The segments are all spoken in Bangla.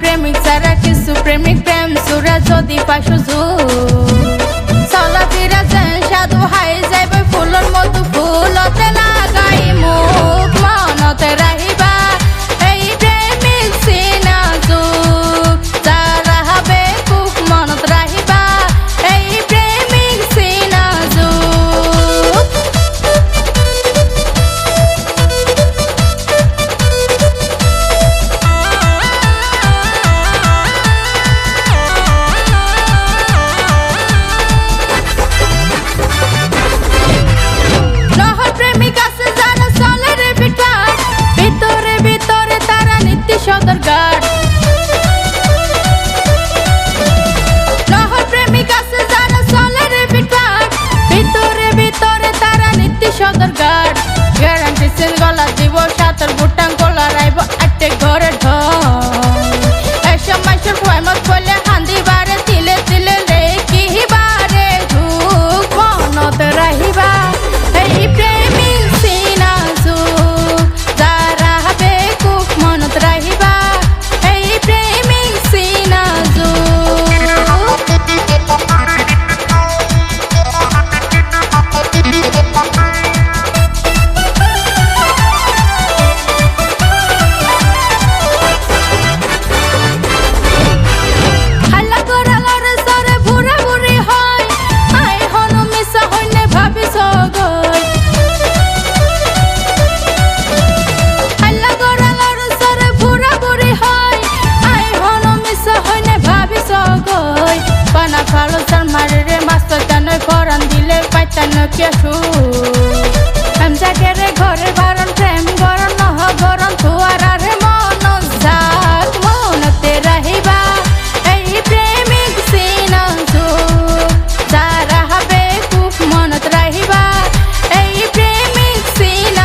প্রেমিক সারা কিছু প্রেমিক প্রেম সুরা যদি পাশু মিষ্টিয়া সুর। আমজা কেরে ঘরের বারণ প্রেম গরণ নহ গরণ তুয়ার রে মন জাত মনতে রাহিবা এই প্রেমিক সিন তারা হবে খুব মনত রাহিবা এই প্রেমিক সিন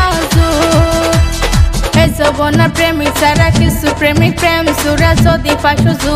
এই জবনা প্রেমিক সারা কিছু প্রেমিক প্রেম, সুরা যদি পাশু জু